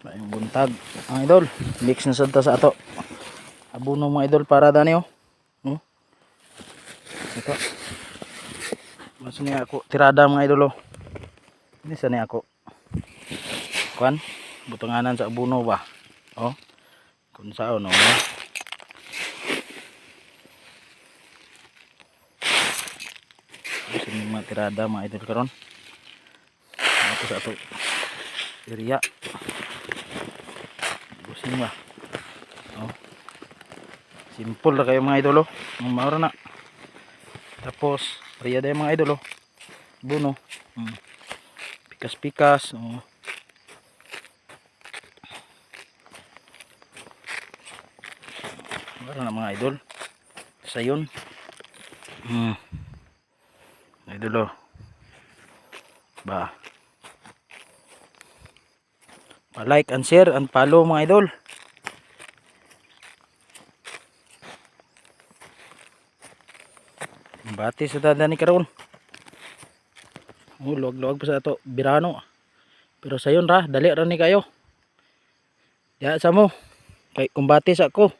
Maayong buntag. Ang idol, mix na sad ta sa ato. Abuno mga idol para dani oh. Hmm? Ito. Mas ni ako tirada mga idol oh. Ini sa ako. Kuan, butanganan sa abuno ba? Oh. Kung saan oh. Gusto ni mga tirada mga idol karon. Ako sa ato. Iriya. Gusto niyo ba? Oh. Simple na kayo mga idolo. Ang maura na. Tapos, iriya din mga idolo. Buno. Hmm. Pikas-pikas. Oh. Maura na mga idol. Sayon. Hmm. Idolo. Ba. Pa-like and share and follow mga idol. Bati sa dada ni karon. Oh, luwag-luwag pa sa ato. Birano. Pero sayon ra, dali ra ni kayo. Ya sa mo. Kay kumbati sa ko.